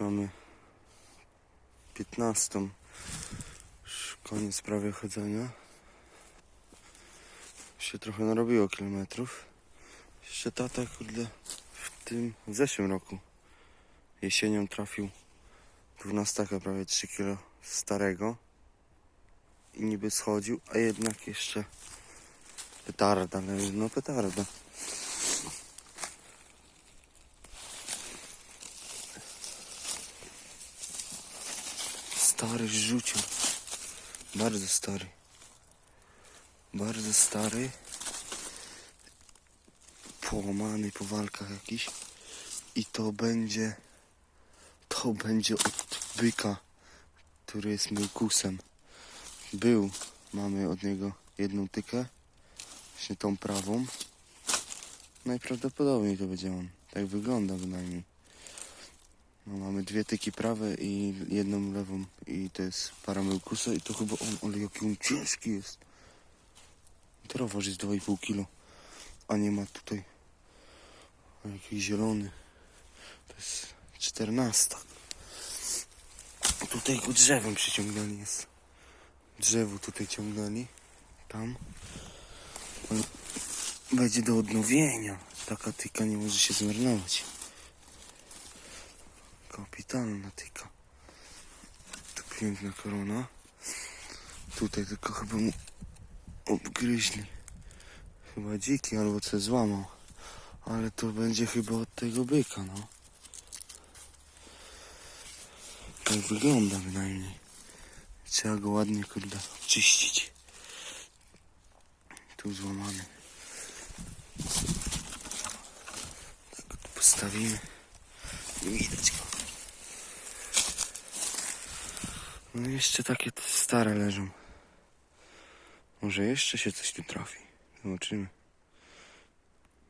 Mamy 15. Już koniec prawie chodzenia. Się trochę narobiło kilometrów. Jeszcze tata, kurde, w tym, w zeszłym roku jesienią trafił 12 prawie 3 kilo starego i niby schodził, a jednak jeszcze petarda, ale no petarda. Stary rzucił. Bardzo stary. Bardzo stary. Połamany po walkach jakiś. I to będzie. To będzie od byka, który jest mykusem. Był. Mamy od niego jedną tykę. Właśnie tą prawą. Najprawdopodobniej to będzie on. Tak wygląda bynajmniej. No, mamy dwie tyki prawe i jedną lewą i to jest para myłkusa i to chyba on, ale jaki on ciężki jest. Teraz waży z 2,5 kilo, a nie ma tutaj jakiś zielony. To jest 14. Tutaj go drzewem przyciągnęli jest. Drzewo tutaj ciągnęli. Tam. Ale będzie do odnowienia. Taka tyka nie może się zmarnować. Kapitalna tyka. To piękna korona. Tutaj tylko chyba mu obgryźli. Chyba dziki albo coś złamał. Ale to będzie chyba od tego byka, no. Tak wygląda bynajmniej. Trzeba go ładnie, kurde, czyścić. Tu złamany. Tak postawimy. Nie widać go. No jeszcze takie stare leżą. Może jeszcze się coś tu trafi. Zobaczymy.